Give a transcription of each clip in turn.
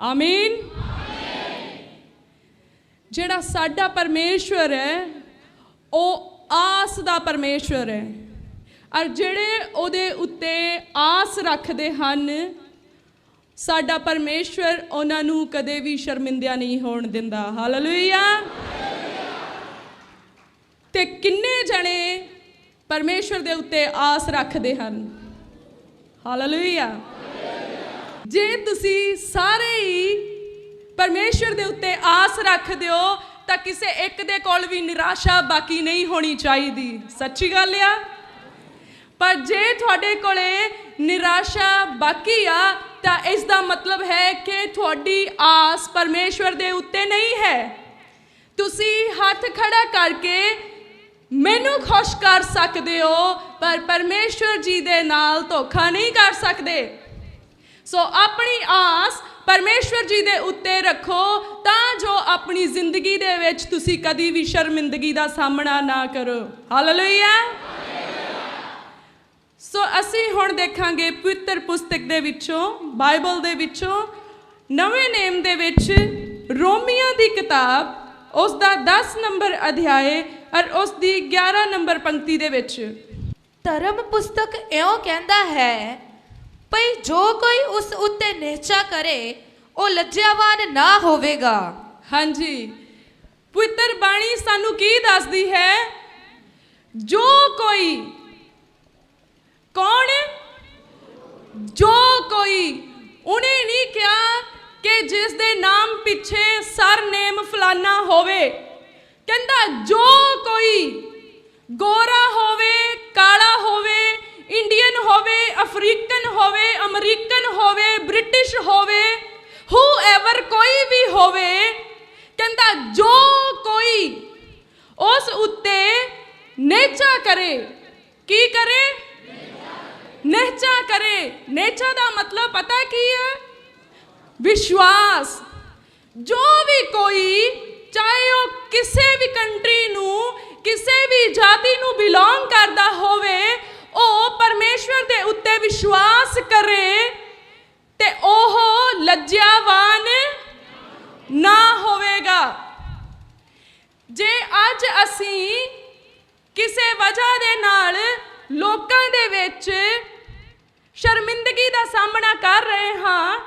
ਆਮੀਨ ਜਿਹੜਾ ਸਾਡਾ ਪਰਮੇਸ਼ਵਰ ਹੈ, ਉਹ ਆਸ ਦਾ ਪਰਮੇਸ਼ਵਰ ਹੈ। ਔਰ ਜਿਹੜੇ ਉਹਦੇ ਉੱਤੇ ਆਸ ਰੱਖਦੇ ਹਨ, ਸਾਡਾ ਪਰਮੇਸ਼ਵਰ ਉਹਨਾਂ ਨੂੰ ਕਦੇ ਵੀ ਸ਼ਰਮਿੰਦਿਆ ਨਹੀਂ ਹੋਣ ਦਿੰਦਾ। ਹਾਲੇਲੂਇਆ ਤੇ ਕਿੰਨੇ ਜਣੇ ਪਰਮੇਸ਼ਵਰ ਦੇ ਉੱਤੇ ਆਸ ਰੱਖਦੇ ਹਨ? ਹਾਲੇਲੂਇਆ ਜੇ ਤੁਸੀਂ ਸਾਰੇ ਹੀ ਪਰਮੇਸ਼ਵਰ ਦੇ ਉੱਤੇ ਆਸ ਰੱਖਦੇ ਹੋ, ਤਾਂ ਕਿਸੇ ਇੱਕ ਦੇ ਕੋਲ ਵੀ ਨਿਰਾਸ਼ਾ ਬਾਕੀ ਨਹੀਂ ਹੋਣੀ ਚਾਹੀਦੀ। ਸੱਚੀ ਗੱਲ ਆ? ਪਰ ਜੇ ਤੁਹਾਡੇ ਕੋਲੇ ਨਿਰਾਸ਼ਾ ਬਾਕੀ ਆ, ਤਾਂ ਇਸ ਦਾ ਮਤਲਬ ਹੈ ਕਿ ਤੁਹਾਡੀ ਆਸ ਪਰਮੇਸ਼ਵਰ ਦੇ ਉੱਤੇ ਨਹੀਂ ਹੈ। ਤੁਸੀਂ ਹੱਥ ਖੜਾ ਕਰਕੇ ਮੈਨੂੰ ਖੁਸ਼ ਕਰ ਸਕਦੇ ਹੋ, ਪਰ ਪਰਮੇਸ਼ਵਰ ਜੀ ਦੇ ਨਾਲ ਧੋਖਾ ਨਹੀਂ ਕਰ ਸਕਦੇ। ਸੋ ਆਪਣੀ ਆਸ ਪਰਮੇਸ਼ਵਰ ਜੀ ਦੇ ਉੱਤੇ ਰੱਖੋ ਤਾਂ ਜੋ ਆਪਣੀ ਜ਼ਿੰਦਗੀ ਦੇ ਵਿੱਚ ਤੁਸੀਂ ਕਦੀ ਵੀ ਸ਼ਰਮਿੰਦਗੀ ਦਾ ਸਾਹਮਣਾ ਨਾ ਕਰੋ। ਹਾਲੇਲੂਇਆ ਸੋ ਅਸੀਂ ਹੁਣ ਦੇਖਾਂਗੇ ਪਵਿੱਤਰ ਪੁਸਤਕ ਦੇ ਵਿੱਚੋਂ, ਬਾਈਬਲ ਦੇ ਵਿੱਚੋਂ, ਨਵੇਂ ਨੇਮ ਦੇ ਵਿੱਚ ਰੋਮੀਆਂ ਦੀ ਕਿਤਾਬ, ਉਸ ਦਾ 10 ਨੰਬਰ ਅਧਿਆਏ ਔਰ ਉਸ ਦੀ 11 ਨੰਬਰ ਪੰਕਤੀ ਦੇ ਵਿੱਚ। ਧਰਮ ਪੁਸਤਕ ਇਉਂ ਕਹਿੰਦਾ ਹੈ ਭਈ ਜੋ ਕੋਈ ਉਸ ਉੱਤੇ ਨਿਹਚਾ ਕਰੇ, ਉਹ ਲੱਜਿਆਵਾਨ ਨਾ ਹੋਵੇਗਾ। ਹਾਂਜੀ। ਪਵਿੱਤਰ ਬਾਣੀ ਸਾਨੂੰ ਕੀ ਦੱਸਦੀ ਹੈ? ਜੋ ਕੋਈ, ਕੌਣ? ਜੋ ਕੋਈ, ਉਹਨੇ ਨਹੀਂ ਕਿਹਾ ਕਿ ਜਿਸ ਦੇ ਨਾਮ ਪਿੱਛੇ ਸਰਨੇਮ ਫਲਾਨਾ ਹੋਵੇ। ਕਹਿੰਦਾ ਜੋ ਕੋਈ ਗੋਰਾ ਹੋਵੇ, ਕਾਲਾ ਹੋਵੇ ਇੰਡੀਅਨ ਹੋਵੇ ਅਫਰੀਕਨ ਹੋਵੇ ਅਮਰੀਕਨ ਹੋਵੇ ਬ੍ਰਿਟਿਸ਼ ਹੋਵੇ ਹੂ ਐਵਰ ਕੋਈ ਵੀ ਹੋਵੇ, ਕਹਿੰਦਾ ਜੋ ਕੋਈ ਉਸ ਉੱਤੇ ਨੇਚਾ ਕਰੇ, ਕੀ ਕਰੇ? ਨੇਚਾ ਕਰੇ। ਨੇਚਾ ਦਾ ਮਤਲਬ ਪਤਾ ਕੀ ਹੈ? ਵਿਸ਼ਵਾਸ। ਜੋ ਵੀ ਕੋਈ, ਚਾਹੇ ਉਹ ਕਿਸੇ ਵੀ ਕੰਟਰੀ ਨੂੰ, ਕਿਸੇ ਵੀ ਜਾਤੀ ਨੂੰ ਬਿਲੋਂਗ ਕਰਦਾ ਹੋਵੇ ਉਹ ਪਰਮੇਸ਼ਵਰ ਦੇ ਉੱਤੇ ਵਿਸ਼ਵਾਸ ਕਰੇ ਤੇ ਉਹ ਲੱਜਿਆਵਾਨ ਨਾ ਹੋਵੇਗਾ। ਜੇ ਅੱਜ ਅਸੀਂ ਕਿਸੇ ਵਜ੍ਹਾ ਦੇ ਨਾਲ ਲੋਕਾਂ ਦੇ ਵਿੱਚ ਸ਼ਰਮਿੰਦਗੀ ਦਾ ਸਾਹਮਣਾ ਕਰ ਰਹੇ ਹਾਂ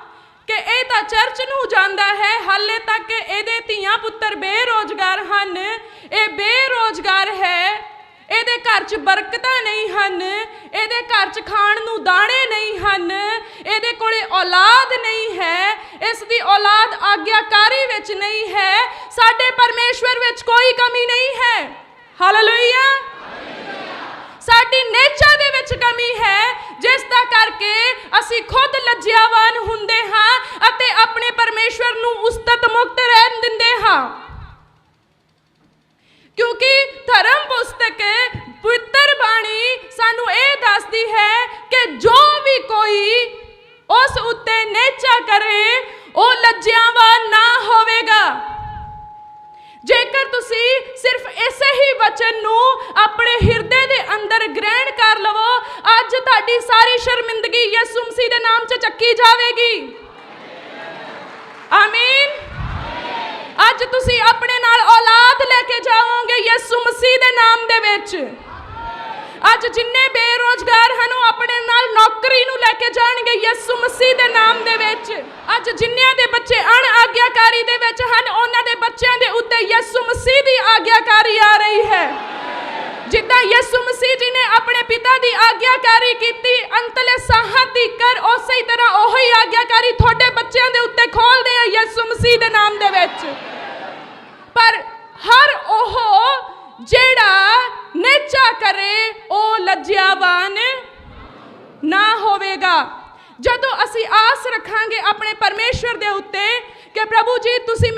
ਕਿ ਇਹ ਤਾਂ ਚਰਚ ਨੂੰ ਜਾਂਦਾ ਹੈ, ਹਾਲੇ ਤੱਕ ਇਹਦੇ ਧੀਆਂ ਪੁੱਤਰ ਬੇਰੋਜ਼ਗਾਰ ਹਨ, ਇਹ ਬੇਰੋਜ਼ਗਾਰ ਹੈ। ਇਹਦੇ ਘਰ 'ਚ ਬਰਕਤਾਂ ਨਹੀਂ ਹਨ, ਇਹਦੇ ਘਰ 'ਚ ਖਾਣ ਨੂੰ ਦਾਣੇ ਨਹੀਂ ਹਨ, ਇਹਦੇ ਕੋਲੇ ਔਲਾਦ ਨਹੀਂ ਹੈ, ਇਸ ਦੀ ਔਲਾਦ ਆਗਿਆਕਾਰੀ ਵਿੱਚ ਨਹੀਂ ਹੈ, ਸਾਡੇ ਪਰਮੇਸ਼ਵਰ ਵਿੱਚ ਕੋਈ ਕਮੀ ਨਹੀਂ ਹੈ। ਹਾਲੇਲੂਇਆ ਸਾਡੀ ਨੇਚਰ ਦੇ ਵਿੱਚ ਕਮੀ ਹੈ, ਜਿਸ ਦਾ ਕਰਕੇ ਅਸੀਂ ਖੁਦ ਲੱਜਿਆਵਾਨ ਹੁੰਦੇ ਹਾਂ ਅਤੇ ਆਪਣੇ ਪਰਮੇਸ਼ਵਰ ਨੂੰ ਉਸਤਤ ਮੁਕਤ ਰਹਿਣ ਦਿੰਦੇ ਹਾਂ। ਕਿਉਂਕਿ ਧਰਮ ਪੁਸਤਕ ਪਵਿੱਤਰ ਬਾਣੀ ਸਾਨੂੰ ਇਹ ਦੱਸਦੀ ਹੈ ਕਿ ਜੋ ਵੀ ਕੋਈ ਉਸ ਉੱਤੇ ਨੇਚਾ ਕਰੇ, ਉਹ ਲੱਜਿਆਵਾਨ ਨਾ ਹੋਵੇਗਾ। ਜੇਕਰ ਤੁਸੀਂ ਸਿਰਫ ਇਸੇ ਹੀ ਵਚਨ ਨੂੰ ਆਪਣੇ ਹਿਰਦੇ ਦੇ ਅੰਦਰ ਗ੍ਰਹਿਣ ਕਰ ਲਵੋ, ਅੱਜ ਤੁਹਾਡੀ ਸਾਰੀ ਸ਼ਰਮਿੰਦਗੀ ਯਿਸੂ ਮਸੀਹ ਦੇ ਨਾਮ 'ਚ ਚੱਕੀ ਜਾਵੇਗੀ। ਆਮੀਨ। ਅੱਜ ਤੁਸੀਂ ਆਪਣੇ ਨਾਲ ਔਲਾਦ ਲੈ ਕੇ ਜਾਓ। ਯਿਸੂ ਮਸੀਹ ਦੇ ਨਾਮ ਦੇ ਵਿੱਚ। ਅੱਜ ਜਿੰਨੇ ਬੇਰੋਜ਼ਗਾਰ ਹਨ, ਉਹ ਆਪਣੇ ਨਾਲ ਨੌਕਰੀ ਨੂੰ ਲੈ ਕੇ ਜਾਣਗੇ ਯਿਸੂ ਮਸੀਹ ਦੇ ਨਾਮ ਦੇ ਵਿੱਚ। ਅੱਜ ਜਿੰਨਿਆਂ ਦੇ ਬੱਚੇ ਅਣ ਆਗਿਆਕਾਰੀ ਦੇ ਵਿੱਚ ਹਨ, ਉਹਨਾਂ ਦੇ ਬੱਚਿਆਂ ਦੇ ਉੱਤੇ ਯਿਸੂ ਮਸੀਹ ਦੀ ਆਗਿਆਕਾਰੀ ਆ ਰਹੀ ਹੈ। ਜਿੱਦਾਂ ਯਿਸੂ ਮਸੀਹ ਜੀ ਨੇ ਆਪਣੇ ਪਿਤਾ ਦੀ ਆਗਿਆਕਾਰੀ ਕੀਤੀ, ਅੰਤਲੇ ਸਾਹਾਂ ਤੀਕਰ ਉਸੇ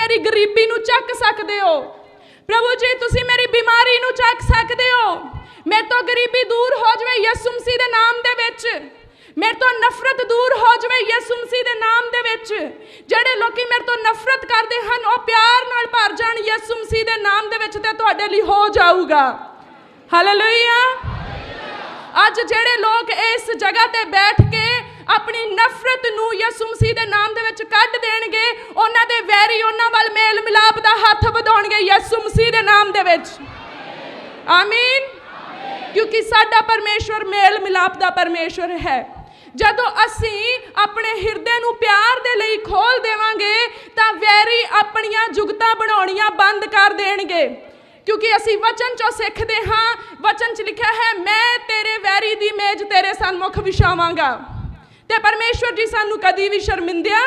ਮੇਰੀ ਗਰੀਬੀ ਨੂੰ ਚੱਕ ਸਕਦੇ ਹੋ। ਪ੍ਰਭੂ ਜੀ, ਤੁਸੀਂ ਮੇਰੀ ਬਿਮਾਰੀ ਨੂੰ ਚੱਕ ਸਕਦੇ ਹੋ। ਮੇਰੇ ਤੋਂ ਗਰੀਬੀ ਦੂਰ ਹੋ ਜਾਵੇ ਯਿਸੂ ਮਸੀਹ ਦੇ ਨਾਮ ਦੇ ਵਿੱਚ। ਮੇਰੇ ਤੋਂ ਨਫ਼ਰਤ ਦੂਰ ਹੋ ਜਾਵੇ ਯਿਸੂ ਮਸੀਹ ਦੇ ਨਾਮ ਦੇ ਵਿੱਚ। ਜਿਹੜੇ ਲੋਕੀ ਮੇਰੇ ਤੋਂ ਨਫ਼ਰਤ ਕਰਦੇ ਹਨ, ਉਹ ਪਿਆਰ ਨਾਲ ਭਰ ਜਾਣ ਯਿਸੂ ਮਸੀਹ ਦੇ ਨਾਮ ਦੇ ਵਿੱਚ ਤੇ ਤੁਹਾਡੇ ਲਈ ਹੋ ਜਾਊਗਾ। ਹਾਲੇਲੂਇਆ ਅੱਜ ਜਿਹੜੇ ਲੋਕ ਇਸ ਜਗ੍ਹਾ ਤੇ ਬੈਠ ਕੇ ਆਪਣੀ ਨਫ਼ਰਤ ਨੂੰ ਯਿਸੂ ਮਸੀਹ ਦੇ ਨਾਮ ਦੇ ਵਿੱਚ ਕੱਢ ਦੇਣਗੇ, ਉਹਨਾਂ ਦੇ ਵੈਰੀ ਉਹਨਾਂ ਵੱਲ ਮੇਲ ਮਿਲਾਪ ਦਾ ਹੱਥ ਵਧਾਉਣਗੇ ਯਿਸੂ ਮਸੀਹ ਦੇ ਨਾਮ ਦੇ ਵਿੱਚ। ਆਮੀਨ। ਕਿਉਂਕਿ ਸਾਡਾ ਪਰਮੇਸ਼ਵਰ ਮੇਲ ਮਿਲਾਪ ਦਾ ਪਰਮੇਸ਼ਵਰ ਹੈ। ਜਦੋਂ ਅਸੀਂ ਆਪਣੇ ਹਿਰਦੇ ਨੂੰ ਪਿਆਰ ਦੇ ਲਈ ਖੋਲ ਦੇਵਾਂਗੇ, ਤਾਂ ਵੈਰੀ ਆਪਣੀਆਂ ਜੁਗਤਾਂ ਬਣਾਉਣੀਆਂ ਬੰਦ ਕਰ ਦੇਣਗੇ। ਕਿਉਂਕਿ ਅਸੀਂ ਵਚਨ ਚੋਂ ਸਿੱਖਦੇ ਹਾਂ, ਵਚਨ 'ਚ ਲਿਖਿਆ ਹੈ, ਮੈਂ ਤੇਰੇ ਵੈਰੀ ਦੀ ਮੇਜ਼ ਤੇਰੇ ਸਨਮੁਖ ਵਿਛਾਵਾਂਗਾ। ਤੇ ਪਰਮੇਸ਼ਵਰ ਜੀ ਸਾਨੂੰ ਕਦੀ ਵੀ ਸ਼ਰਮਿੰਦਿਆ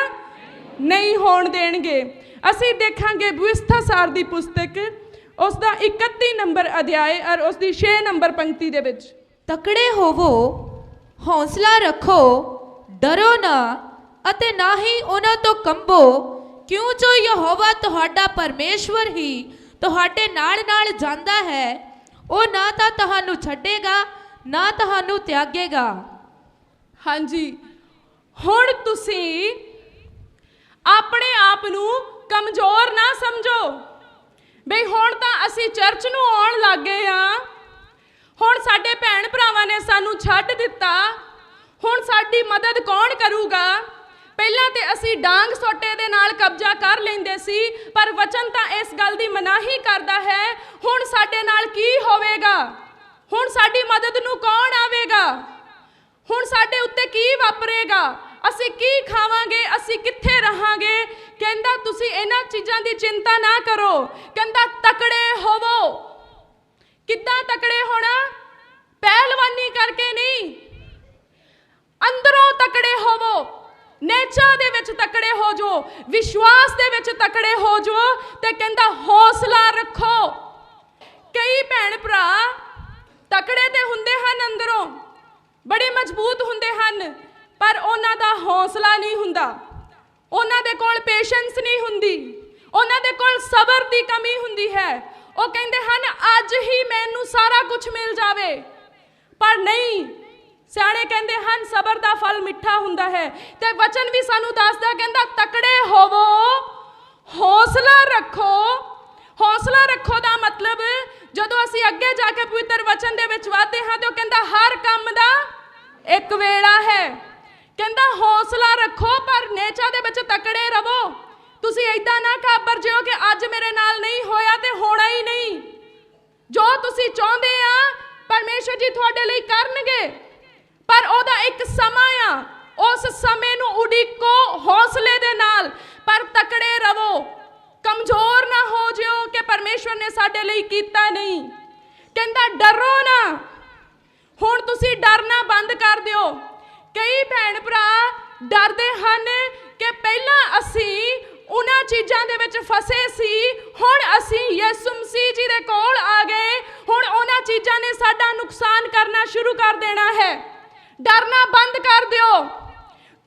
ਨਹੀਂ ਹੋਣ ਦੇਣਗੇ। ਅਸੀਂ ਦੇਖਾਂਗੇ ਵਿਵਸਥਾ ਸਾਰ ਦੀ ਪੁਸਤਕ ਉਸ ਦਾ 31 ਨੰਬਰ ਅਧਿਆਇ ਔਰ ਉਸ ਦੀ 6 ਨੰਬਰ ਪੰਕਤੀ ਦੇ ਵਿੱਚ। ਤਕੜੇ ਹੋਵੋ ਹੌਸਲਾ ਰੱਖੋ ਡਰੋ ਨਾ ਅਤੇ ਨਾ ਹੀ ਉਹਨਾਂ ਤੋਂ ਕੰਬੋ ਕਿਉਂ ਜੋ ਯਹੋਵਾ ਤੁਹਾਡਾ ਪਰਮੇਸ਼ਵਰ ਹੀ ਤੁਹਾਡੇ ਨਾਲ ਨਾਲ ਜਾਂਦਾ ਹੈ ਉਹ ਨਾ ਤਾਂ ਤੁਹਾਨੂੰ ਛੱਡੇਗਾ ਨਾ ਤੁਹਾਨੂੰ ਤਿਆਗੇਗਾ। ਹਾਂਜੀ ਹੁਣ ਤੁਸੀਂ ਆਪਣੇ ਆਪ ਨੂੰ ਕਮਜ਼ੋਰ ਨਾ ਸਮਝੋ। ਬਈ ਹੁਣ ਤਾਂ ਅਸੀਂ ਚਰਚ ਨੂੰ ਆਉਣ ਲੱਗ ਗਏ ਆ ਹੁਣ ਸਾਡੇ ਭੈਣ ਭਰਾਵਾਂ ਨੇ ਸਾਨੂੰ ਛੱਡ ਦਿੱਤਾ। ਹੁਣ ਸਾਡੀ ਮਦਦ ਕੌਣ ਕਰੂਗਾ? ਪਹਿਲਾਂ ਤੇ ਅਸੀਂ ਡਾਂਗ ਸੋਟੇ ਦੇ ਨਾਲ ਕਬਜ਼ਾ ਕਰ ਲੈਂਦੇ ਸੀ, ਪਰ ਵਚਨ ਤਾਂ ਇਸ ਗੱਲ ਦੀ ਮਨਾਹੀ ਕਰਦਾ ਹੈ, ਹੁਣ ਸਾਡੇ ਨਾਲ ਕੀ ਹੋਵੇਗਾ? ਹੁਣ ਸਾਡੀ ਮਦਦ ਨੂੰ ਕੌਣ ਆਵੇਗਾ? ਹੁਣ ਸਾਡੇ ਉੱਤੇ ਕੀ ਵਾਪਰੇਗਾ? ਅਸੀਂ ਕੀ ਖਾਵਾਂਗੇ? ਅਸੀਂ ਕਿੱਥੇ ਰਹਾਂਗੇ? ਕਹਿੰਦਾ, ਤੁਸੀਂ ਇਹਨਾਂ ਚੀਜ਼ਾਂ ਦੀ ਚਿੰਤਾ ਨਾ ਕਰੋ। ਕਹਿੰਦਾ, ਤਕੜੇ ਹੋਵੋ। ਕਿੱਦਾਂ ਤਕੜੇ ਹੋਣਾ? ਪਹਿਲਵਾਨੀ ਕਰਕੇ ਨਹੀਂ। ਅੰਦਰੋਂ ਤਕੜੇ ਹੋਵੋ। ਨੇਚਾ ਦੇ ਵਿੱਚ ਤਕੜੇ ਹੋ ਜੋ। ਵਿਸ਼ਵਾਸ ਦੇ ਵਿੱਚ ਤਕੜੇ ਹੋ ਜੋ ਤੇ ਕਹਿੰਦਾ, ਹੌਸਲਾ ਰੱਖੋ। ਕਈ ਭੈਣ ਭਰਾ ਤਕੜੇ ਤੇ ਹੁੰਦੇ ਹਨ ਅੰਦਰੋਂ। ਬੜੇ ਮਜ਼ਬੂਤ ਹੁੰਦੇ ਹਨ। ਪਰ ਉਹਨਾਂ ਦਾ ਹੌਸਲਾ ਨਹੀਂ ਹੁੰਦਾ। ਉਹਨਾਂ ਦੇ ਕੋਲ ਪੇਸ਼ੈਂਸ ਨਹੀਂ ਹੁੰਦੀ। ਉਹਨਾਂ ਦੇ ਕੋਲ ਸਬਰ ਦੀ ਕਮੀ ਹੁੰਦੀ ਹੈ। ਉਹ ਕਹਿੰਦੇ ਹਨ, ਅੱਜ ਹੀ ਮੈਨੂੰ ਸਾਰਾ ਕੁਝ ਮਿਲ ਜਾਵੇ। ਪਰ ਨਹੀਂ, ਸਿਆਣੇ ਕਹਿੰਦੇ ਹਨ, ਸਬਰ ਦਾ ਫਲ ਮਿੱਠਾ ਹੁੰਦਾ ਹੈ। ਤੇ ਵਚਨ ਵੀ ਸਾਨੂੰ ਦੱਸਦਾ, ਕਹਿੰਦਾ, ਤਕੜੇ ਹੋਵੋ, ਹੌਸਲਾ ਰੱਖੋ। ਹੌਸਲਾ ਰੱਖੋ ਦਾ ਮਤਲਬ, ਜਦੋਂ ਅਸੀਂ ਅੱਗੇ ਜਾ ਕੇ ਪਵਿੱਤਰ ਵਚਨ ਦੇ ਵਿੱਚ ਵਾਧੇ ਹਾਂ, ਤੇ ਉਹ ਕਹਿੰਦਾ, ਹਰ ਕੰਮ ਦਾ ਇੱਕ ਵੇਲਾ ਹੈ। ਕਹਿੰਦਾ, ਹੌਸਲਾ ਰੱਖੋ, ਪਰ ਨੇਚਾ ਦੇ ਵਿੱਚ ਤਕੜੇ ਰਵੋ ਤੁਸੀਂ ਐਦਾਂ ਨਾ ਕਾਬਰ ਜਿਓ ਕਿ ਅੱਜ ਮੇਰੇ ਨਾਲ ਨਹੀਂ ਹੋਇਆ ਤੇ ਹੋਣਾ ਹੀ ਨਹੀਂ। ਜੋ ਤੁਸੀਂ ਚਾਹੁੰਦੇ ਆ, ਪਰਮੇਸ਼ਰ ਜੀ ਤੁਹਾਡੇ ਲਈ ਕਰਨਗੇ। ਪਰ ਉਹਦਾ ਇੱਕ ਸਮਾਂ ਆ। ਉਸ ਸਮੇਂ ਨੂੰ ਉਡੀਕੋ ਹੌਸਲੇ ਦੇ ਨਾਲ, ਪਰ ਤਕੜੇ ਰਵੋ ਕਮਜ਼ੋਰ ਨਾ ਹੋ ਜਿਓ ਕਿ ਪਰਮੇਸ਼ਵਰ ਨੇ ਸਾਡੇ ਲਈ ਕੀਤਾ ਨਹੀਂ। ਕਹਿੰਦਾ, ਡਰੋ ਨਾ। ਹੁਣ ਤੁਸੀਂ ਡਰਨਾ ਬੰਦ ਕਰ ਦਿਓ। ਕਈ ਭੈਣ ਭਰਾ ਡਰਦੇ ਹਨ ਕਿ ਪਹਿਲਾਂ ਅਸੀਂ ਉਹਨਾਂ ਚੀਜ਼ਾਂ ਦੇ ਵਿੱਚ ਫਸੇ ਸੀ, ਹੁਣ ਅਸੀਂ ਯਿਸੂ ਮਸੀਹ ਜੀ ਦੇ ਕੋਲ ਆ ਗਏ, ਹੁਣ ਉਹਨਾਂ ਚੀਜ਼ਾਂ ਨੇ ਸਾਡਾ ਨੁਕਸਾਨ ਕਰਨਾ ਸ਼ੁਰੂ ਕਰ ਦੇਣਾ ਹੈ। ਡਰਨਾ ਬੰਦ ਕਰ ਦਿਓ।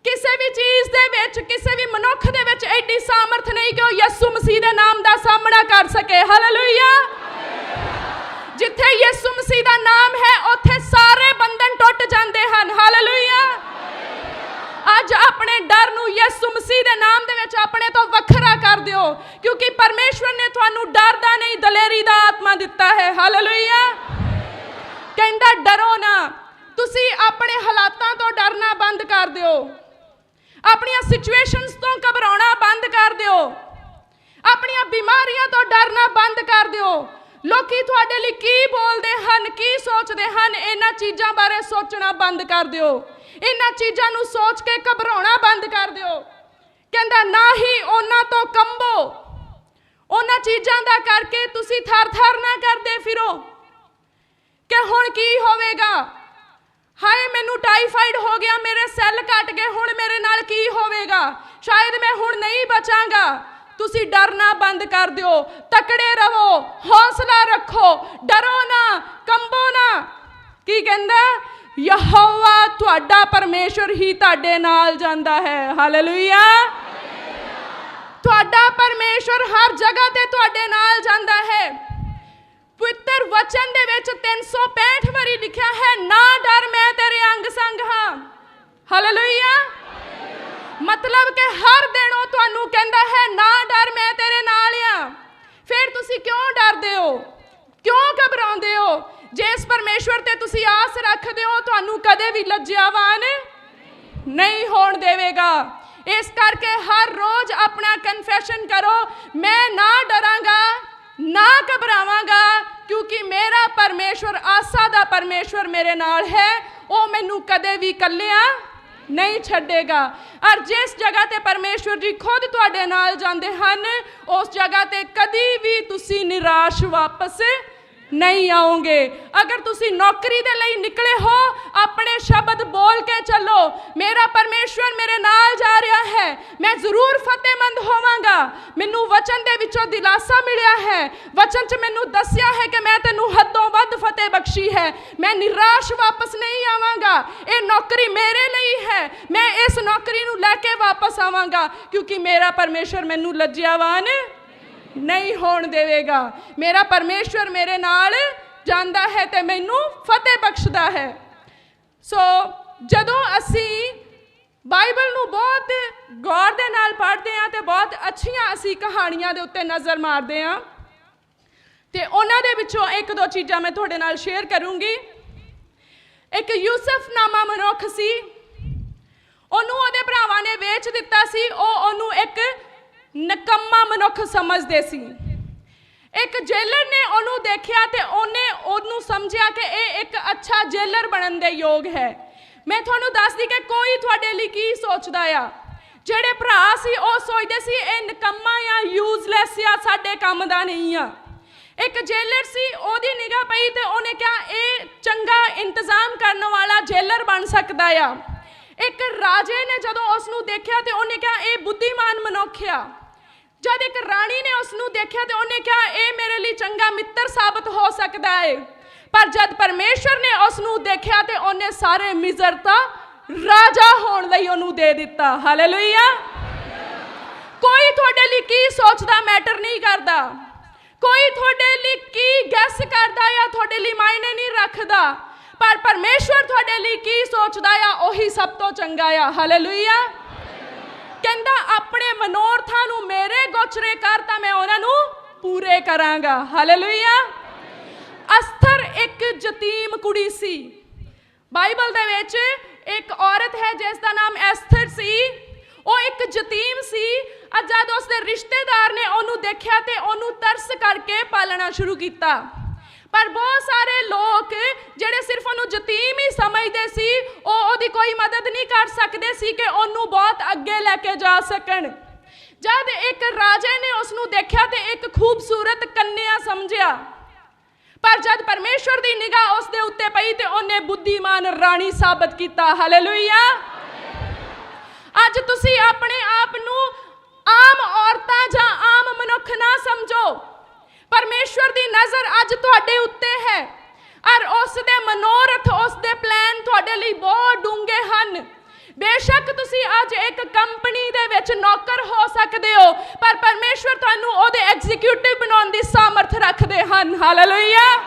ਕਿਸੇ ਵੀ ਚੀਜ਼ ਦੇ ਵਿੱਚ, ਕਿਸੇ ਵੀ ਮਨੁੱਖ ਦੇ ਵਿੱਚ ਐਡੀ ਸਾਮਰਥ ਨਹੀਂ ਕਿ ਉਹ ਯਿਸੂ ਮਸੀਹ ਦੇ ਨਾਮ ਦਾ ਸਾਹਮਣਾ ਕਰ ਸਕੇ। ਹਾਲੇਲੂਇਆ ਜਿੱਥੇ ਯਿਸੂ ਮਸੀਹ ਦਾ ਨਾਮ ਹੈ, ਉੱਥੇ ਸਾਰੇ ਬੰਧਨ ਟੁੱਟ ਜਾਂਦੇ ਹਨ ਹਾਲੇਲੂਇਆ ਅੱਜ ਆਪਣੇ ਡਰ ਨੂੰ ਯਿਸੂ ਮਸੀਹ ਦੇ ਨਾਮ ਦੇ ਵਿੱਚ ਆਪਣੇ ਤੋਂ ਵੱਖਰਾ ਕਰ ਕਿਉਂਕਿ ਪਰਮੇਸ਼ਵਰ ਨੇ ਤੁਹਾਨੂੰ ਡਰ ਦਾ ਨਹੀਂ, ਦਲੇਰੀ ਦਾ ਆਤਮਾ ਦਿੱਤਾ ਹੈ। ਹਾਲੇਲੂਇਆ ਕਹਿੰਦਾ, ਡਰੋ ਨਾ। ਤੁਸੀਂ ਆਪਣੇ ਹਾਲਾਤਾਂ ਤੋਂ ਡਰਨਾ ਬੰਦ ਕਰ ਦਿਓ। ਆਪਣੀਆਂ ਸਿਚੁਏਸ਼ਨਸ ਤੋਂ ਘਬਰਾਉਣਾ ਬੰਦ ਕਰ ਦਿਓ। ਆਪਣੀਆਂ ਬਿਮਾਰੀਆਂ ਤੋਂ ਡਰਨਾ ਬੰਦ ਕਰ ਦਿਓ। ਲੋਕੀ ਤੁਹਾਡੇ ਲਈ ਕੀ ਬੋਲਦੇ ਹਨ, ਕੀ ਸੋਚਦੇ ਹਨ, ਇਹਨਾਂ ਚੀਜ਼ਾਂ ਬਾਰੇ ਸੋਚਣਾ ਬੰਦ ਕਰ ਦਿਓ। ਇਹਨਾਂ ਚੀਜ਼ਾਂ ਨੂੰ ਸੋਚ ਕੇ ਘਬਰਾਉਣਾ ਬੰਦ ਕਰ ਦਿਓ। ਕਹਿੰਦਾ, ਨਾ ਹੀ ਉਹਨਾਂ ਤੋਂ ਕੰਬੋ। ਉਹਨਾਂ ਚੀਜ਼ਾਂ ਦਾ ਕਰਕੇ ਤੁਸੀਂ ਥਰ-ਥਰ ਨਾ ਕਰਦੇ ਫਿਰੋ। ਕਿ ਹੁਣ ਕੀ ਹੋਵੇਗਾ? ਹਾਏ, ਮੈਨੂੰ ਟਾਈਫਾਈਡ ਹੋ ਗਿਆ, ਮੇਰੇ ਸੈੱਲ ਘਟ ਗਏ, ਹੁਣ ਮੇਰੇ ਨਾਲ ਕੀ ਹੋਵੇਗਾ? ਸ਼ਾਇਦ ਮੈਂ ਹੁਣ ਨਹੀਂ ਬਚਾਂਗਾ। ਤੁਸੀਂ ਡਰਨਾ ਬੰਦ ਕਰ ਦਿਓ। ਤਕੜੇ ਰਹੋ, ਹੌਸਲਾ ਰੱਖੋ, ਡਰੋ ਨਾ, ਕੰਬੋ ਨਾ। ਕੀ ਕਹਿੰਦਾ? ਯਹੋਵਾ ਤੁਹਾਡਾ ਪਰਮੇਸ਼ਰ ਹੀ ਤੁਹਾਡੇ ਨਾਲ ਜਾਂਦਾ ਹੈ। ਹਾਲੇਲੂਇਆ ਤੁਹਾਡਾ ਪਰਮੇਸ਼ਰ ਹਰ ਜਗ੍ਹਾ ਤੇ ਤੁਹਾਡੇ ਨਾਲ ਜਾਂਦਾ ਹੈ। ਪਵਿੱਤਰ ਵਚਨ ਦੇ ਵਿੱਚ 365 ਵਾਰੀ ਲਿਖਿਆ ਹੈ, ਨਾ ਡਰ, ਮੈਂ ਤੇਰੇ ਅੰਗ ਸੰਗ ਹਾਂ। ਹਾਲੇਲੂਇਆ ਮਤਲਬ ਕਿ ਹਰ ਦਿਨ ਉਹ ਤੁਹਾਨੂੰ ਕਹਿੰਦਾ ਹੈ, ਨਾ ਡਰ, ਮੈਂ ਤੇਰੇ ਨਾਲ ਆ। ਫਿਰ ਤੁਸੀਂ ਕਿਉਂ ਡਰਦੇ ਹੋ? ਕਿਉਂ ਘਬਰਾਉਂਦੇ ਹੋ? ਜਿਸ ਪਰਮੇਸ਼ਵਰ ਤੇ ਤੁਸੀਂ ਆਸ ਰੱਖਦੇ ਹੋ, ਤੁਹਾਨੂੰ ਕਦੇ ਵੀ ਲੱਜਿਆਵਾਨ ਨਹੀਂ ਹੋਣ ਦੇਵੇਗਾ। ਇਸ ਕਰਕੇ ਹਰ ਰੋਜ਼ ਆਪਣਾ ਕਨਫੈਸ਼ਨ ਕਰੋ। ਮੈਂ ਨਾ ਡਰਾਂਗਾ, ਨਾ ਘਬਰਾਵਾਂਗਾ, ਕਿਉਂਕਿ ਮੇਰਾ ਪਰਮੇਸ਼ਵਰ, ਆਸਾ ਦਾ ਪਰਮੇਸ਼ਵਰ ਮੇਰੇ ਨਾਲ ਹੈ। ਉਹ ਮੈਨੂੰ ਕਦੇ ਵੀ ਕੱਲਿਆ ਨਹੀਂ ਛੱਡੇਗਾ। ਔਰ ਜਿਸ ਜਗ੍ਹਾ ਤੇ ਪਰਮੇਸ਼ਵਰ ਜੀ ਖੁਦ ਤੁਹਾਡੇ ਨਾਲ ਜਾਂਦੇ ਹਨ, ਉਸ ਜਗ੍ਹਾ ਤੇ ਕਦੀ ਵੀ ਤੁਸੀਂ ਨਿਰਾਸ਼ ਵਾਪਸ ਨਹੀਂ ਆਉਂਗੇ। ਅਗਰ ਤੁਸੀਂ ਨੌਕਰੀ ਦੇ ਲਈ ਨਿਕਲੇ ਹੋ, ਆਪਣੇ ਸ਼ਬਦ ਬੋਲ ਕੇ ਚੱਲੋ। ਮੇਰਾ ਪਰਮੇਸ਼ਵਰ ਮੇਰੇ ਨਾਲ ਜਾ ਰਿਹਾ ਹੈ। ਮੈਂ ਜ਼ਰੂਰ ਫਤਿਹਮੰਦ ਹੋਵਾਂਗਾ। ਮੈਨੂੰ ਵਚਨ ਦੇ ਵਿੱਚੋਂ ਦਿਲਾਸਾ ਮਿਲਿਆ ਹੈ। ਵਚਨ 'ਚ ਮੈਨੂੰ ਦੱਸਿਆ ਹੈ ਕਿ ਮੈਂ ਤੈਨੂੰ ਹੱਦੋਂ ਵੱਧ ਫਤਿਹ ਬਖਸ਼ੀ ਹੈ। ਮੈਂ ਨਿਰਾਸ਼ ਵਾਪਸ ਨਹੀਂ ਆਵਾਂਗਾ। ਇਹ ਨੌਕਰੀ ਮੇਰੇ ਲਈ ਹੈ। ਮੈਂ ਇਸ ਨੌਕਰੀ ਨੂੰ ਲੈ ਕੇ ਵਾਪਸ ਆਵਾਂਗਾ, ਕਿਉਂਕਿ ਮੇਰਾ ਪਰਮੇਸ਼ਵਰ ਮੈਨੂੰ ਲੱਜਿਆਵਾਨ ਨਹੀਂ ਹੋਣ ਦੇਵੇਗਾ। ਮੇਰਾ ਪਰਮੇਸ਼ਵਰ ਮੇਰੇ ਨਾਲ ਜਾਂਦਾ ਹੈ ਤੇ ਮੈਨੂੰ ਫਤਿਹ ਬਖਸ਼ਦਾ ਹੈ। ਸੋ ਜਦੋਂ ਅਸੀਂ ਬਾਈਬਲ ਨੂੰ ਬਹੁਤ ਗੌਰ ਦੇ ਨਾਲ ਪੜ੍ਹਦੇ ਹਾਂ ਤੇ ਬਹੁਤ ਅੱਛੀਆਂ ਅਸੀਂ ਕਹਾਣੀਆਂ ਦੇ ਉੱਤੇ ਨਜ਼ਰ ਮਾਰਦੇ ਹਾਂ, ਤੇ ਉਹਨਾਂ ਦੇ ਵਿੱਚੋਂ ਇੱਕ ਦੋ ਚੀਜ਼ਾਂ ਮੈਂ ਤੁਹਾਡੇ ਨਾਲ ਸ਼ੇਅਰ ਕਰੂੰਗੀ। ਇੱਕ ਯੂਸਫ ਨਾਮਾ ਮਨੁੱਖ ਸੀ। ਉਹਨੂੰ ਉਹਦੇ ਭਰਾਵਾਂ ਨੇ ਵੇਚ ਦਿੱਤਾ ਸੀ। ਉਹ ਉਹਨੂੰ ਇੱਕ ਨਕੰਮਾ ਮਨੁੱਖ ਸਮਝਦੇ ਸੀ। ਇੱਕ ਜੇਲਰ ਨੇ ਉਹਨੂੰ ਦੇਖਿਆ ਤੇ ਉਹਨੇ ਉਹਨੂੰ ਸਮਝਿਆ ਕਿ ਇਹ ਇੱਕ ਅੱਛਾ ਜੇਲਰ ਬਣਨ ਦੇ ਯੋਗ ਹੈ। ਮੈਂ ਤੁਹਾਨੂੰ ਦੱਸਦੀ ਕਿ ਕੋਈ ਤੁਹਾਡੇ ਲਈ ਕੀ ਸੋਚਦਾ ਆ? ਜਿਹੜੇ ਭਰਾ ਸੀ, ਉਹ ਸੋਚਦੇ ਸੀ, ਇਹ ਨਕੰਮਾ ਆ ਯੂਜ਼ਲੈਸ ਆ ਸਾਡੇ ਕੰਮ ਦਾ ਨਹੀਂ ਆ। ਇੱਕ ਜੇਲਰ ਸੀ, ਉਹਦੀ ਨਿਗਾਹ ਪਈ ਤੇ ਉਹਨੇ ਕਿਹਾ, ਇਹ ਚੰਗਾ ਇੰਤਜ਼ਾਮ ਕਰਨ ਵਾਲਾ ਜੇਲਰ ਬਣ ਸਕਦਾ ਆ। ਇੱਕ ਰਾਜੇ ਨੇ ਜਦੋਂ ਉਸ ਨੂੰ ਦੇਖਿਆ ਤੇ ਉਹਨੇ ਕਿਹਾ, ਇਹ ਬੁੱਧੀਮਾਨ ਮਨੁੱਖ ਆ। ਜਦ ਇੱਕ ਰਾਣੀ ਨੇ ਉਸ ਨੂੰ ਦੇਖਿਆ ਤੇ ਉਹਨੇ ਕਿਹਾ, ਇਹ ਮੇਰੇ ਲਈ ਚੰਗਾ ਮਿੱਤਰ ਸਾਬਤ ਹੋ ਸਕਦਾ ਹੈ ਪਰ ਜਦ ਪਰਮੇਸ਼ਰ ਨੇ ਉਸ ਨੂੰ ਦੇਖਿਆ ਤੇ ਉਹਨੇ ਸਾਰੇ ਮਿਜ਼ਰਤਾ ਰਾਜਾ ਹੋਣ ਲਈ ਉਹਨੂੰ ਦੇ ਦਿੱਤਾ। ਹਾਲੇਲੂਇਆ ਕੋਈ ਤੁਹਾਡੇ ਲਈ ਕੀ ਸੋਚਦਾ ਮੈਟਰ ਨਹੀਂ ਕਰਦਾ। ਕੋਈ ਤੁਹਾਡੇ ਲਈ ਕੀ ਗੈਸ ਕਰਦਾ ਆ ਤੁਹਾਡੇ ਲਈ ਮਾਇਨੇ ਨਹੀਂ ਰੱਖਦਾ। ਪਰ ਪਰਮੇਸ਼ਵਰ ਤੁਹਾਡੇ ਲਈ ਕੀ ਸੋਚਦਾ ਆ, ਉਹੀ ਸਭ ਤੋਂ ਚੰਗਾ ਆ। ਹਾਲੇਲੂਇਆ ਕਹਿੰਦਾ, ਆਪਣੇ ਮਨੋਰਥਾਂ ਨੂੰ ਮੇਰੇ ਗੋਚਰੇ ਕਰ ਤਾਂ ਮੈਂ ਉਹਨਾਂ ਨੂੰ ਪੂਰੇ ਕਰਾਂਗਾ। ਹਾਲੇਲੂਇਆ ਅਸਥਰ ਇੱਕ ਯਤੀਮ ਕੁੜੀ ਸੀ। ਬਾਈਬਲ ਦੇ ਵਿੱਚ ਇੱਕ ਔਰਤ ਹੈ, ਜਿਸ ਦਾ ਨਾਮ ਐਸਥਰ ਸੀ। ਉਹ ਇੱਕ ਯਤੀਮ ਸੀ। ਅੱਜ ਜਦ ਉਸਦੇ ਰਿਸ਼ਤੇਦਾਰ ਨੇ ਉਹਨੂੰ ਦੇਖਿਆ ਤੇ ਉਹਨੂੰ ਤਰਸ ਕਰਕੇ ਪਾਲਣਾ ਸ਼ੁਰੂ ਕੀਤਾ। ਪਰ ਬਹੁਤ ਸਾਰੇ ਲੋਕ ਜਿਹੜੇ ਸਿਰਫ ਉਹਨੂੰ ਯਤੀਮ ਹੀ ਸਮਝਦੇ ਸੀ, ਉਹ ਉਹਦੀ ਕੋਈ ਮਦਦ ਨਹੀਂ ਕਰ ਸਕਦੇ ਸੀ ਕਿ ਉਹਨੂੰ ਬਹੁਤ ਅੱਗੇ ਲੈ ਕੇ ਜਾ ਸਕਣ। ਜਦ ਇੱਕ ਰਾਜੇ ਨੇ ਉਸ ਨੂੰ ਦੇਖਿਆ ਤੇ ਇੱਕ ਖੂਬਸੂਰਤ ਕੰਨਿਆ ਸਮਝਿਆ। ਪਰ ਜਦ ਪਰਮੇਸ਼ਵਰ ਦੀ ਨਿਗਾਹ ਉਸ ਦੇ ਉੱਤੇ ਪਈ ਤੇ ਉਹਨੇ ਬੁੱਧੀਮਾਨ ਰਾਣੀ ਸਾਬਤ ਕੀਤਾ। ਹਾਲੇਲੂਇਆ ਅੱਜ ਤੁਸੀਂ ਆਪਣੇ ਆਪ ਨੂੰ ਆਮ ਔਰਤਾਂ ਜਾਂ ਆਮ ਮਨੁੱਖ ਨਾ ਸਮਝੋ। ਪਰਮੇਸ਼ਵਰ ਦੀ ਨਜ਼ਰ ਅੱਜ ਤੁਹਾਡੇ ਉੱਤੇ ਹੈ। ਔਰ ਉਸ ਦੇ ਮਨੋਰਥ, ਉਸ ਦੇ ਪਲਾਨ ਤੁਹਾਡੇ ਲਈ ਬਹੁਤ ਡੂੰਘੇ ਹਨ। ਬੇਸ਼ੱਕ ਤੁਸੀਂ ਅੱਜ ਇੱਕ ਕੰਪਨੀ ਦੇ ਵਿੱਚ ਨੌਕਰ ਹੋ ਸਕਦੇ ਹੋ, ਪਰ ਪਰਮੇਸ਼ਵਰ ਤੁਹਾਨੂੰ ਉਹਦੇ ਐਗਜ਼ੀਕਿਊਟਿਵ ਬਣਾਉਣ ਦੀ ਸਾਮਰਥ ਰੱਖਦੇ ਹਨ। ਹਾਲੇਲੂਇਆ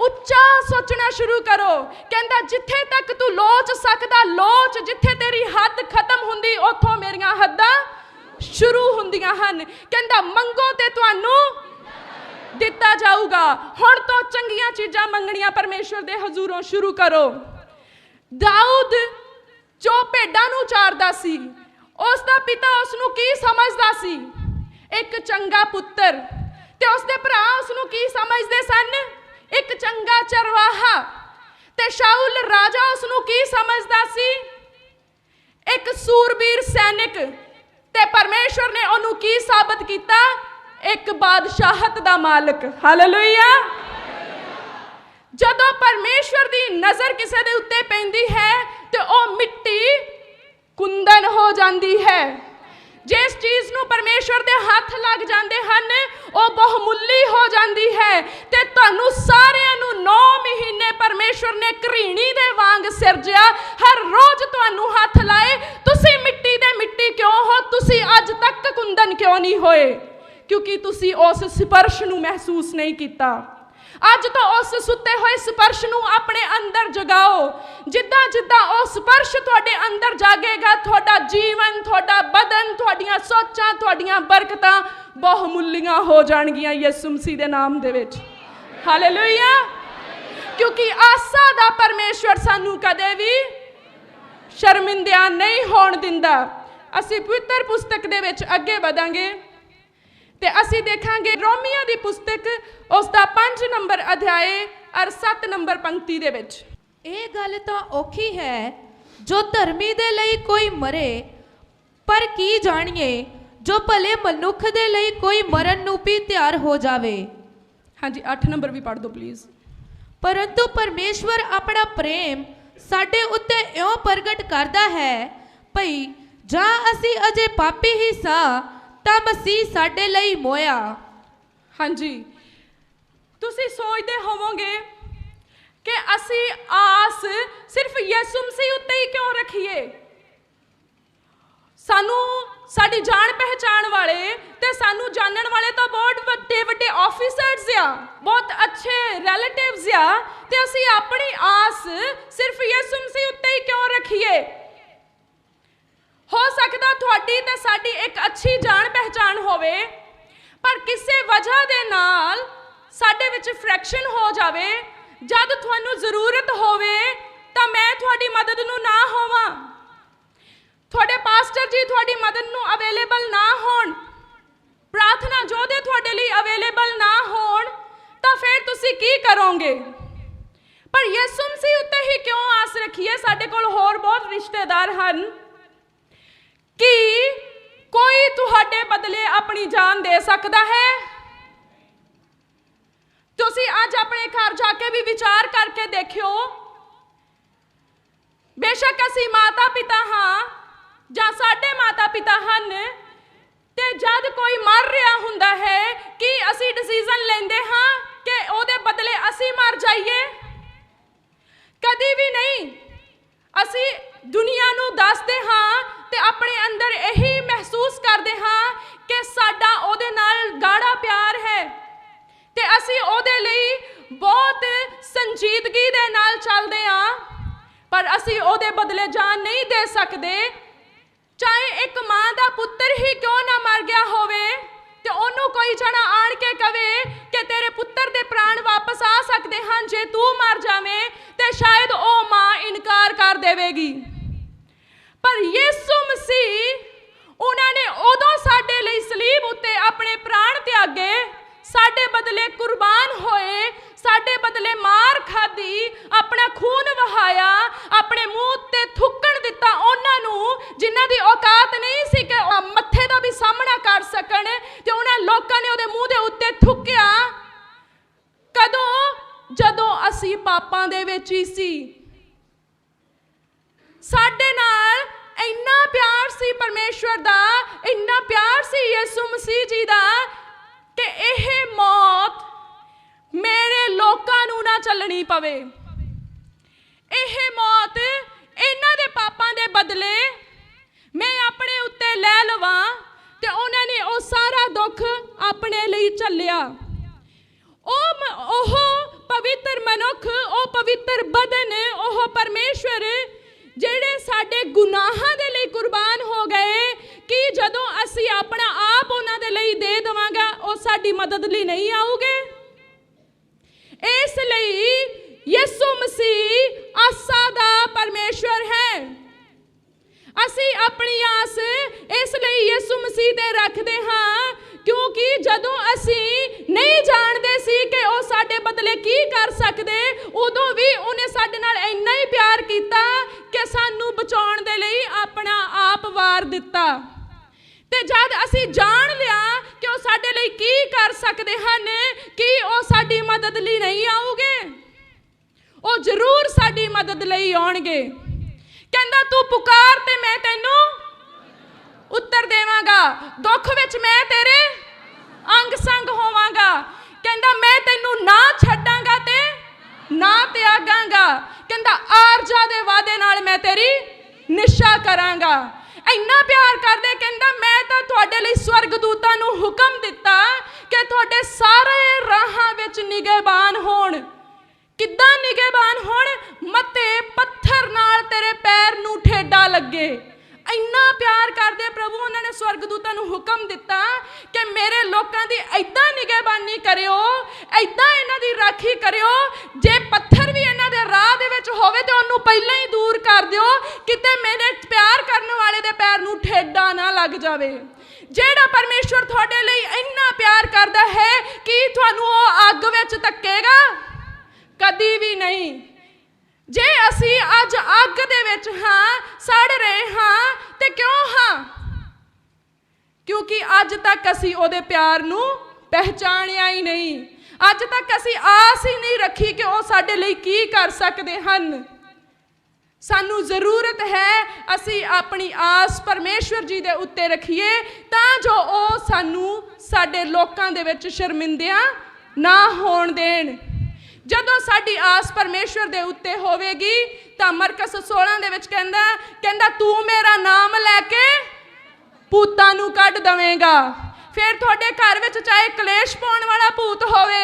ਉੱਚਾ ਸੋਚਣਾ ਸ਼ੁਰੂ ਕਰੋ। ਕਹਿੰਦਾ, ਜਿੱਥੇ ਤੱਕ ਤੂੰ ਲੋਚ ਸਕਦਾ, ਲੋਚ, ਜਿੱਥੇ ਤੇਰੀ ਹੱਦ ਖਤਮ ਹੁੰਦੀ, ਉੱਥੋਂ ਮੇਰੀਆਂ ਹੱਦਾਂ ਸ਼ੁਰੂ ਹੁੰਦੀਆਂ ਹਨ। ਕਹਿੰਦਾ, ਮੰਗੋ ਤੇ ਤੁਹਾਨੂੰ ਦਿੱਤਾ ਜਾਊਗਾ। ਹੁਣ ਤੋਂ ਚੰਗੀਆਂ ਚੀਜ਼ਾਂ ਮੰਗਣੀਆਂ ਪਰਮੇਸ਼ਵਰ ਦੇ ਹਜ਼ੂਰੋਂ ਸ਼ੁਰੂ ਕਰੋ। ਦਾਊਦ ਜੋ ਭੇਡਾਂ ਨੂੰ ਚਾਰਦਾ ਸੀ ਉਸ ਦਾ ਪਿਤਾ ਉਸ ਨੂੰ ਕੀ ਸਮਝਦਾ ਸੀ? ਇੱਕ ਚੰਗਾ ਪੁੱਤਰ। ਤੇ ਉਸ ਦੇ ਭਰਾ ਉਸ ਨੂੰ ਕੀ ਸਮਝਦੇ ਸਨ? ਇੱਕ ਚੰਗਾ ਚਰਵਾਹਾ। ਤੇ ਸ਼ਾਉਲ ਰਾਜਾ ਉਸ ਨੂੰ ਕੀ ਸਮਝਦਾ ਸੀ? ਇੱਕ ਸੂਰਬੀਰ ਸੈਨਿਕ। ਤੇ ਪਰਮੇਸ਼ਵਰ ਨੇ ਉਹਨੂੰ ਕੀ ਸਾਬਤ ਕੀਤਾ? ਇੱਕ ਬਾਦਸ਼ਾਹਤ ਦਾ ਮਾਲਕ। ਹਾਲੇਲੂਇਆ ਜਦੋਂ ਪਰਮੇਸ਼ਵਰ ਦੀ ਨਜ਼ਰ ਕਿਸੇ ਦੇ ਉੱਤੇ ਪੈਂਦੀ ਹੈ, ਤੇ ਉਹ ਮਿੱਟੀ ਕੁੰਦਨ ਹੋ ਜਾਂਦੀ ਹੈ। ਜਿਸ ਚੀਜ਼ ਨੂੰ ਪਰਮੇਸ਼ਵਰ ਦੇ ਹੱਥ ਲੱਗ ਜਾਂਦੇ ਹਨ, ਉਹ ਬਹੁਮੁੱਲੀ ਹੋ ਜਾਂਦੀ ਹੈ। ਤੇ ਤੁਹਾਨੂੰ ਸਾਰਿਆਂ ਨੂੰ 9 ਮਹੀਨੇ ਪਰਮੇਸ਼ਵਰ ਨੇ ਘਰੀਣੀ ਦੇ ਵਾਂਗ ਸਿਰਜਿਆ। ਹਰ ਰੋਜ਼ ਤੁਹਾਨੂੰ ਹੱਥ ਲਾਏ, ਤੁਸੀਂ ਮਿੱਟੀ ਦੇ ਮਿੱਟੀ ਕਿਉਂ ਹੋ? ਤੁਸੀਂ ਅੱਜ ਤੱਕ ਕੁੰਦਨ ਕਿਉਂ ਨਹੀਂ ਹੋਏ? ਕਿਉਂਕਿ ਤੁਸੀਂ ਉਸ ਸਪਰਸ਼ ਨੂੰ ਮਹਿਸੂਸ ਨਹੀਂ ਕੀਤਾ। ਅੱਜ ਤੋਂ ਉਸ ਸੁੱਤੇ ਹੋਏ ਸਪਰਸ਼ ਨੂੰ ਆਪਣੇ ਅੰਦਰ ਜਗਾਓ। ਜਿੱਦਾਂ ਜਿੱਦਾਂ ਉਹ ਸਪਰਸ਼ ਤੁਹਾਡੇ ਅੰਦਰ ਜਾਗੇਗਾ, ਤੁਹਾਡਾ ਜੀਵਨ, ਤੁਹਾਡਾ ਬਦਨ, ਤੁਹਾਡੀਆਂ ਸੋਚਾਂ, ਤੁਹਾਡੀਆਂ ਬਰਕਤਾਂ ਬਹੁਮੁੱਲੀਆਂ ਹੋ ਜਾਣਗੀਆਂ ਯਿਸੂ ਮਸੀਹ ਦੇ ਨਾਮ ਦੇ ਵਿੱਚ। ਹਾਲੇਲੂਇਆ ਕਿਉਂਕਿ ਆਸਾ ਦਾ ਪਰਮੇਸ਼ਵਰ ਸਾਨੂੰ ਕਦੇ ਵੀ ਸ਼ਰਮਿੰਦਿਆਂ ਨਹੀਂ ਹੋਣ ਦਿੰਦਾ। ਅਸੀਂ ਪਵਿੱਤਰ ਪੁਸਤਕ ਦੇ ਵਿੱਚ ਅੱਗੇ ਵਧਾਂਗੇ। ਤੇ ਅਸੀਂ ਦੇਖਾਂਗੇ ਰੋਮੀਆਂ ਦੀ ਪੁਸਤਕ ਉਸ ਦਾ 5 ਨੰਬਰ ਅਧਿਆਏ ਔਰ 7 ਨੰਬਰ ਪੰਕਤੀ ਦੇ ਵਿੱਚ। ਇਹ ਗੱਲ ਤਾਂ ਔਖੀ ਹੈ ਜੋ ਧਰਮੀ ਦੇ ਲਈ ਕੋਈ ਮਰੇ ਪਰ ਕੀ ਜਾਣੀਏ ਜੋ ਭਲੇ ਮਨੁੱਖ ਦੇ ਲਈ ਕੋਈ ਮਰਨ ਨੂੰ ਵੀ ਤਿਆਰ ਹੋ ਜਾਵੇ। ਹਾਂਜੀ 8 ਨੰਬਰ ਵੀ ਪੜ੍ਹ ਦਿਓ ਪਲੀਜ਼ ਪਰੰਤੂ ਪਰਮੇਸ਼ਵਰ ਆਪਣਾ ਪ੍ਰੇਮ ਸਾਡੇ ਉੱਤੇ ਇਉਂ ਪ੍ਰਗਟ ਕਰਦਾ ਹੈ ਭਈ ਜਾਂ ਅਸੀਂ ਅਜੇ ਪਾਪੀ ਹੀ ਸਾਂ ਤਾਂ ਮਸੀਹ ਸਾਡੇ ਲਈ ਮੋਇਆ। ਹਾਂਜੀ। ਤੁਸੀਂ ਸੋਚਦੇ ਹੋਵੋਗੇ ਕਿ ਅਸੀਂ ਆਸ ਸਿਰਫ ਯਿਸੂ ਮਸੀਹ ਉੱਤੇ ਹੀ ਕਿਉਂ ਰੱਖੀਏ? ਸਾਨੂੰ ਸਾਡੀ ਜਾਣ ਪਹਿਚਾਣ ਵਾਲੇ ਤੇ ਸਾਨੂੰ ਜਾਣਨ ਵਾਲੇ ਤਾਂ ਬਹੁਤ ਵੱਡੇ ਵੱਡੇ ਆਫੀਸਰਸ ਆ, ਬਹੁਤ ਅੱਛੇ ਰਿਲੇਟਿਵਸ ਆ ਤੇ ਅਸੀਂ ਆਪਣੀ ਆਸ ਸਿਰਫ ਯਿਸੂ ਮਸੀਹ ਉੱਤੇ ਹੀ ਕਿਉਂ ਰੱਖੀਏ? ਹੋ ਸਕਦਾ ਤੁਹਾਡੀ ਤੇ ਸਾਡੀ ਇੱਕ ਅੱਛੀ ਜਾਣ ਪਹਿਚਾਣ ਹੋਵੇ, ਪਰ ਕਿਸੇ ਵਜ੍ਹਾ ਦੇ ਨਾਲ ਸਾਡੇ ਵਿੱਚ ਫ੍ਰੈਕਸ਼ਨ ਹੋ ਜਾਵੇ, ਜਦ ਤੁਹਾਨੂੰ ਜ਼ਰੂਰਤ ਹੋਵੇ, ਤਾਂ ਮੈਂ ਤੁਹਾਡੀ ਮਦਦ ਨੂੰ ਨਾ ਹੋਵਾਂ। ਤੁਹਾਡੇ ਪਾਸਟਰ ਜੀ ਤੁਹਾਡੀ ਮਦਦ ਨੂੰ ਅਵੇਲੇਬਲ ਨਾ ਹੋਣ, ਪ੍ਰਾਰਥਨਾ ਯੋਧੇ ਤੁਹਾਡੇ ਲਈ ਅਵੇਲੇਬਲ ਨਾ ਹੋਣ, ਤਾਂ ਫਿਰ ਤੁਸੀਂ ਕੀ ਕਰੋਗੇ? ਪਰ ਯਿਸੂ ਮਸੀਹ ਉੱਤੇ ਹੀ ਕਿਉਂ ਆਸ ਰੱਖੀਏ? ਸਾਡੇ ਕੋਲ ਹੋਰ ਬਹੁਤ ਰਿਸ਼ਤੇਦਾਰ ਹਨ। ਕਿ ਕੋਈ ਤੁਹਾਡੇ ਬਦਲੇ ਆਪਣੀ ਜਾਨ ਦੇ ਸਕਦਾ ਹੈ? ਤੁਸੀਂ ਅੱਜ ਆਪਣੇ ਘਰ ਜਾ ਕੇ ਵੀ ਵਿਚਾਰ ਕਰਕੇ ਦੇਖਿਓ। ਬੇਸ਼ੱਕ ਅਸੀਂ ਮਾਤਾ ਪਿਤਾ ਹਾਂ ਜਾਂ ਸਾਡੇ ਮਾਤਾ ਪਿਤਾ ਹਨ ਤੇ ਜਦ ਕੋਈ ਮਰ ਰਿਹਾ ਹੁੰਦਾ ਹੈ, ਕਿ ਅਸੀਂ ਡਿਸੀਜਨ ਲੈਂਦੇ ਹਾਂ ਕਿ ਉਹਦੇ ਬਦਲੇ ਅਸੀਂ ਮਰ ਜਾਈਏ? ਕਦੀ ਵੀ ਨਹੀਂ। ਅਸੀਂ ਦੁਨੀਆ ਨੂੰ ਦੱਸਦੇ ਹਾਂ ਤੇ ਆਪਣੇ ਅੰਦਰ ਇਹੀ ਮਹਿਸੂਸ ਕਰਦੇ ਹਾਂ ਕਿ ਸਾਡਾ ਉਹਦੇ ਨਾਲ ਗਾੜਾ ਪਿਆਰ ਹੈ। ਤੇ ਅਸੀਂ ਉਹਦੇ ਲਈ ਬਹੁਤ ਸੰਜੀਦਗੀ ਦੇ ਨਾਲ ਚੱਲਦੇ ਹਾਂ। ਪਰ ਅਸੀਂ ਉਹਦੇ ਬਦਲੇ ਜਾਨ ਨਹੀਂ ਦੇ ਸਕਦੇ। ਚਾਹੇ ਇੱਕ ਮਾਂ ਦਾ ਪੁੱਤਰ ਹੀ ਕਿਉਂ ਨਾ ਮਰ ਗਿਆ ਹੋਵੇ ਤੇ ਉਹਨੂੰ ਕੋਈ ਜਣਾ ਆਣ ਕੇ ਕਵੇ ਕਿ ਤੇਰੇ ਪੁੱਤਰ ਦੇ ਪ੍ਰਾਣ ਵਾਪਸ ਆ ਸਕਦੇ ਹਨ, ਜੇ ਤੂੰ ਮਰ ਜਾਵੇਂ, ਤੇ ਸ਼ਾਇਦ ਉਹ ਮਾਂ ਇਨਕਾਰ ਕਰ ਦੇਵੇਗੀ। ਪਰ ਯਿਸੂ ਮਸੀਹ ਉਹਨਾਂ ਨੇ ਉਦੋਂ ਸਾਡੇ ਲਈ ਸਲੀਬ ਉੱਤੇ ਆਪਣੇ ਪ੍ਰਾਣ ਤਿਆਗੇ, ਸਾਡੇ ਬਦਲੇ ਕੁਰਬਾਨ ਹੋਏ, ਸਾਡੇ ਬਦਲੇ ਮਾਰ ਖਾਦੀ ਆਪਣਾ ਖੂਨ ਵਹਾਇਆ, ਆਪਣੇ ਮੂੰਹ ਤੇ ਥੁੱਕ ਦਿੱਤਾ ਉਹਨਾਂ ਨੂੰ, ਜਿਨ੍ਹਾਂ ਦੀ ਔਕਾਤ ਨਹੀਂ ਸੀ ਕਿ ਮੱਥੇ ਦਾ ਵੀ ਸਾਹਮਣਾ ਕਰ ਸਕਣ ਤੇ ਉਹਨਾਂ ਲੋਕਾਂ ਨੇ ਉਹਦੇ ਮੂੰਹ ਦੇ ਉੱਤੇ ਥੁੱਕਿਆ। ਕਦੋਂ? ਜਦੋਂ ਅਸੀਂ ਪਾਪਾਂ ਦੇ ਵਿੱਚ ਹੀ ਸੀ। ਸਾਡੇ ਨਾਲ ਇੰਨਾ ਪਿਆਰ ਸੀ ਪਰਮੇਸ਼ਵਰ ਦਾ, ਇੰਨਾ ਪਿਆਰ ਸੀ ਯਿਸੂ ਮਸੀਹ ਜੀ ਦਾ ਕਿ ਇਹ ਮੌਤ ਮੇਰੇ ਲੋਕਾਂ ਨੂੰ ਨਾ ਚੱਲਣੀ ਪਵੇ। ਇਹ ਮੌਤ ਇਹਨਾਂ ਦੇ ਪਾਪਾਂ ਦੇ ਬਦਲੇ ਮੈਂ ਆਪਣੇ ਉੱਤੇ ਲੈ ਲਵਾਂ ਤੇ ਉਹਨਾਂ ਨੇ ਉਹ ਸਾਰਾ ਦੁੱਖ ਆਪਣੇ ਲਈ ਝੱਲਿਆ। ਉਹ ਮ- ਉਹ ਪਵਿੱਤਰ ਮਨੁੱਖ, ਉਹ ਪਵਿੱਤਰ ਬਦਨ, ਉਹ ਪਰਮੇਸ਼ਵਰ ਜਿਹੜੇ ਸਾਡੇ ਗੁਨਾਹਾਂ ਦੇ ਲਈ ਕੁਰਬਾਨ ਹੋ ਗਏ, ਕਿ ਜਦੋਂ ਅਸੀਂ ਆਪਣਾ ਆਪ ਉਹਨਾਂ ਦੇ ਲਈ ਦੇ ਦੇਵਾਂਗਾ, ਉਹ ਸਾਡੀ ਮਦਦ ਲਈ ਨਹੀਂ ਆਉਗੇ? ਇਸ ਲਈ ਯਿਸੂ ਮਸੀਹ ਆਸਾ ਦਾ ਪਰਮੇਸ਼ਵਰ ਹੈ। ਅਸੀਂ ਆਪਣੀ ਆਸ ਇਸ ਲਈ ਯਿਸੂ ਮਸੀਹ ਤੇ ਰੱਖਦੇ ਹਾਂ, ਕਿਉਂਕਿ ਜਦੋਂ ਅਸੀਂ ਨਹੀਂ ਜਾਣਦੇ ਸੀ ਕਿ ਉਹ ਸਾਡੇ ਬਦਲੇ ਕੀ ਕਰ ਸਕਦੇ, ਉਦੋਂ ਵੀ ਉਹਨੇ ਸਾਡੇ ਨਾਲ ਇੰਨਾ ਹੀ ਪਿਆਰ ਕੀਤਾ ਕਿ ਸਾਨੂੰ ਬਚਾਉਣ ਦੇ ਲਈ ਆਪਣਾ ਆਪ ਵਾਰ ਦਿੱਤਾ। ਤੇ ਜਦ ਅਸੀਂ ਜਾਣ ਲਿਆ ਕਿ ਉਹ ਸਾਡੇ ਲਈ ਕੀ ਕਰ ਸਕਦੇ ਹਨ, ਕਿ ਉਹ ਸਾਡੀ ਮਦਦ ਲਈ ਨਹੀਂ ਆਉਗੇ? ਉਹ ਜ਼ਰੂਰ ਸਾਡੀ ਮਦਦ ਲਈ ਆਉਣਗੇ। ਕਹਿੰਦਾ, ਤੂੰ ਪੁਕਾਰ ਤੇ ਮੈਂ ਤੈਨੂੰ ਉੱਤਰ ਦੇਵਾਂਗਾ। ਦੁੱਖ ਵਿੱਚ ਮੈਂ ਤੇਰੇ ਅੰਗ ਸੰਗ ਹੋਵਾਂਗਾ। ਕਹਿੰਦਾ, ਮੈਂ ਤੈਨੂੰ ਨਾ ਛੱਡਾਂਗਾ ਤੇ ਨਾ ਤਿਆਗਾਂਗਾ। ਕਹਿੰਦਾ, ਆਰਜਾ ਦੇ ਵਾਅਦੇ ਨਾਲ ਮੈਂ ਤੇਰੀ ਨਿਸ਼ਾ ਕਰਾਂਗਾ। ਇੰਨਾ ਪਿਆਰ ਕਰਦੇ, ਕਹਿੰਦਾ, ਮੈਂ ਤਾਂ ਤੁਹਾਡੇ ਲਈ ਸਵਰਗਦੂਤਾਂ ਨੂੰ ਹੁਕਮ ਦਿੱਤਾ ਕਿ ਤੁਹਾਡੇ ਸਾਰੇ ਰਾਹਾਂ ਵਿੱਚ ਨਿਗਹਿਬਾਨ ਹੋਣ। ਕਿੱਦਾਂ ਨਿਗਹਿਬਾਨ ਹੋਣ? ਮਤੇ ਪੱਥਰ ਨਾਲ ਤੇਰੇ ਪੈਰ ਨੂੰ ਠੇਡਾ ਲੱਗੇ। ਇੰਨਾ ਪਿਆਰ ਕਰਦੇ ਪ੍ਰਭੂ, ਉਹਨਾਂ ਨੇ ਸਵਰਗਦੂਤਾਂ ਨੂੰ ਹੁਕਮ ਦਿੱਤਾ ਕਿ ਮੇਰੇ ਲੋਕਾਂ ਦੀ ਐਦਾਂ ਨਿਗਹਿਬਾਨੀ ਕਰਿਓ ਐਦਾਂ ਇਹਨਾਂ ਦੀ ਰਾਖੀ ਕਰਿਓ। ਜੇ ਪੱਥਰ ਵੀ ਇਹਨਾਂ ਦੇ ਰਾਹ ਦੇ ਵਿੱਚ ਹੋਵੇ ਤੇ ਉਹਨੂੰ ਪਹਿਲਾਂ ਹੀ ਦੂਰ ਕਰ ਦਿਓ, ਕਿਤੇ ਮੇਰੇ ਪਿਆਰ ਕਰਨ ਵਾਲੇ ਦੇ ਪੈਰ ਨੂੰ ਠੇਡਾ ਨਾ ਲੱਗ ਜਾਵੇ। ਜਿਹੜਾ ਪਰਮੇਸ਼ਵਰ ਤੁਹਾਡੇ ਲਈ ਇੰਨਾ ਪਿਆਰ ਕਰਦਾ ਹੈ, ਕਿ ਤੁਹਾਨੂੰ ਉਹ ਅੱਗ ਵਿੱਚ ਧੱਕੇਗਾ? ਕਦੀ ਵੀ ਨਹੀਂ। ਜੇ ਅਸੀਂ ਅੱਜ ਅੱਗ ਦੇ ਵਿੱਚ ਹਾਂ, ਸੜ ਰਹੇ ਹਾਂ, ਤੇ ਕਿਉਂ ਹਾਂ? ਕਿਉਂਕਿ ਅੱਜ ਤੱਕ ਅਸੀਂ ਉਹਦੇ ਪਿਆਰ ਨੂੰ ਪਹਿਚਾਣਿਆ ਹੀ ਨਹੀਂ। ਅੱਜ ਤੱਕ ਅਸੀਂ ਆਸ ਹੀ ਨਹੀਂ ਰੱਖੀ ਕਿ ਉਹ ਸਾਡੇ ਲਈ ਕੀ ਕਰ ਸਕਦੇ ਹਨ। ਸਾਨੂੰ ਜ਼ਰੂਰਤ ਹੈ ਅਸੀਂ ਆਪਣੀ ਆਸ ਪਰਮੇਸ਼ਵਰ ਜੀ ਦੇ ਉੱਤੇ ਰੱਖੀਏ, ਤਾਂ ਜੋ ਉਹ ਸਾਨੂੰ ਸਾਡੇ ਲੋਕਾਂ ਦੇ ਵਿੱਚ ਸ਼ਰਮਿੰਦਿਆਂ ਨਾ ਹੋਣ ਦੇਣ। ਜਦੋਂ ਸਾਡੀ ਆਸ ਪਰਮੇਸ਼ਵਰ ਦੇ ਉੱਤੇ ਹੋਵੇਗੀ, ਤਾਂ ਮਰਕਸ 16 ਦੇ ਵਿੱਚ ਕਹਿੰਦਾ ਕਹਿੰਦਾ, ਤੂੰ ਮੇਰਾ ਨਾਮ ਲੈ ਕੇ ਭੂਤਾਂ ਨੂੰ ਕੱਢ ਦਵੇਂਗਾ। ਫਿਰ ਤੁਹਾਡੇ ਘਰ ਵਿੱਚ ਚਾਹੇ ਕਲੇਸ਼ ਪਾਉਣ ਵਾਲਾ ਭੂਤ ਹੋਵੇ,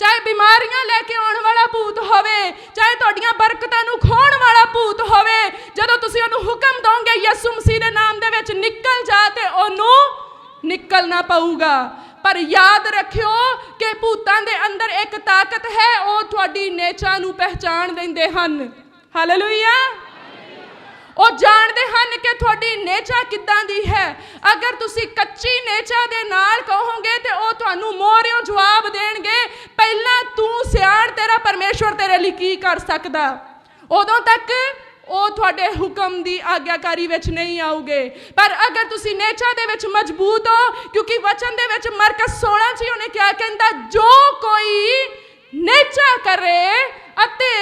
ਚਾਹੇ ਬਿਮਾਰੀਆਂ ਲੈ ਕੇ ਆਉਣ ਵਾਲਾ ਭੂਤ ਹੋਵੇ, ਚਾਹੇ ਤੁਹਾਡੀਆਂ ਬਰਕਤਾਂ ਨੂੰ ਖੋਣ ਵਾਲਾ ਭੂਤ ਹੋਵੇ, ਜਦੋਂ ਤੁਸੀਂ ਉਹਨੂੰ ਹੁਕਮ ਦੋਗੇ ਯਿਸੂ ਮਸੀਹ ਦੇ ਨਾਮ ਦੇ ਵਿੱਚ ਨਿਕਲ ਜਾ ਤੇ ਉਹਨੂੰ ਨਿਕਲਣਾ ਪਊਗਾ। ਪਰ ਯਾਦ ਰੱਖਿਓ ਕਿ ਭੂਤਾਂ ਦੇ ਅੰਦਰ ਇੱਕ ਤਾਕਤ ਹੈ, ਉਹ ਤੁਹਾਡੀ ਨੇਚਾ ਨੂੰ ਪਹਿਚਾਣ ਲੈਂਦੇ ਹਨ। ਹਾਲੇਲੂਇਆ ਉਹ ਜਾਣਦੇ ਹਨ ਕਿ ਤੁਹਾਡੀ ਨੇਚਾ ਕਿੱਦਾਂ ਦੀ ਹੈ। ਅਗਰ ਤੁਸੀਂ ਕੱਚੀ ਨੇਚਾ ਦੇ ਨਾਲ ਕਹੋਗੇ ਤੇ ਉਹ ਤੁਹਾਨੂੰ ਮੋਹਰਿਓ ਜਵਾਬ ਦੇਣਗੇ, ਪਹਿਲਾਂ ਤੂੰ ਸਿਆਣ ਤੇਰਾ ਪਰਮੇਸ਼ਵਰ ਤੇਰੇ ਲਈ ਕੀ ਕਰ ਸਕਦਾ। ਉਦੋਂ ਤੱਕ ਉਹ ਤੁਹਾਡੇ ਹੁਕਮ ਦੀ ਆਗਿਆਕਾਰੀ ਵਿੱਚ ਨਹੀਂ ਆਉਗੇ। ਪਰ ਅਗਰ ਤੁਸੀਂ ਨੇਚਾ ਦੇ ਵਿੱਚ ਮਜ਼ਬੂਤ ਹੋ, ਕਿਉਂਕਿ ਵਚਨ ਦੇ ਵਿੱਚ ਮਰਕਸ 16 ਚ ਉਹਨੇ ਕਿਹਾ, ਕਹਿੰਦਾ, ਜੋ ਕੋਈ ਨੇਚਾ ਕਰੇ ਅਤੇ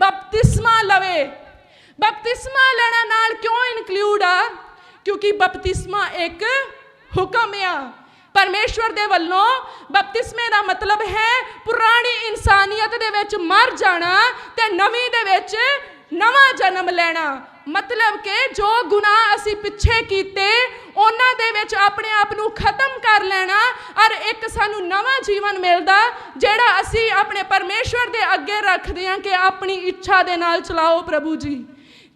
ਬਪਤਿਸਮਾ ਲਵੇ। ਬਪਤਿਸਮਾ ਲੈਣਾ ਨਾਲ ਕਿਉਂ ਇਨਕਲੂਡ ਆ? ਕਿਉਂਕਿ ਬਪਤਿਸਮਾ ਇੱਕ ਹੁਕਮ ਆ। ਪਰਮੇਸ਼ਵਰ ਦੇ ਵੱਲੋਂ ਬਪਤਿਸਮੇ ਦਾ ਮਤਲਬ ਹੈ ਪੁਰਾਣੀ ਇਨਸਾਨੀਅਤ ਦੇ ਵਿੱਚ ਮਰ ਜਾਣਾ ਤੇ ਨਵੀਂ ਦੇ ਵਿੱਚ ਨਵਾਂ ਜਨਮ ਲੈਣਾ। ਮਤਲਬ ਕਿ ਜੋ ਗੁਨਾਹ ਅਸੀਂ ਪਿੱਛੇ ਕੀਤੇ, ਉਹਨਾਂ ਦੇ ਵਿੱਚ ਆਪਣੇ ਆਪ ਨੂੰ ਖਤਮ ਕਰ ਲੈਣਾ ਔਰ ਇੱਕ ਸਾਨੂੰ ਨਵਾਂ ਜੀਵਨ ਮਿਲਦਾ, ਜਿਹੜਾ ਅਸੀਂ ਆਪਣੇ ਪਰਮੇਸ਼ਵਰ ਦੇ ਅੱਗੇ ਰੱਖਦੇ ਹਾਂ ਕਿ ਆਪਣੀ ਇੱਛਾ ਦੇ ਨਾਲ ਚਲਾਓ ਪ੍ਰਭੂ ਜੀ।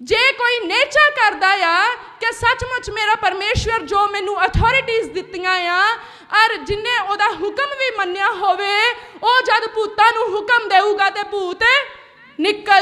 ਜੇ ਕੋਈ ਨੇਚਾ ਕਰਦਾ ਆ ਕਿ ਸੱਚਮੁੱਚ ਮੇਰਾ ਪਰਮੇਸ਼ਵਰ ਜੋ ਮੈਨੂੰ ਅਥਾਰਟੀਆਂ ਦਿੱਤੀਆਂ ਆ, ਔਰ ਜਿਨੇ ਉਹਦਾ ਹੁਕਮ ਵੀ ਮੰਨਿਆ ਹੋਵੇ, ਉਹ ਜਦ ਭੂਤਾਂ ਨੂੰ ਹੁਕਮ ਦੇਊਗਾ ਤੇ ਭੂਤ ਨਿਕਲ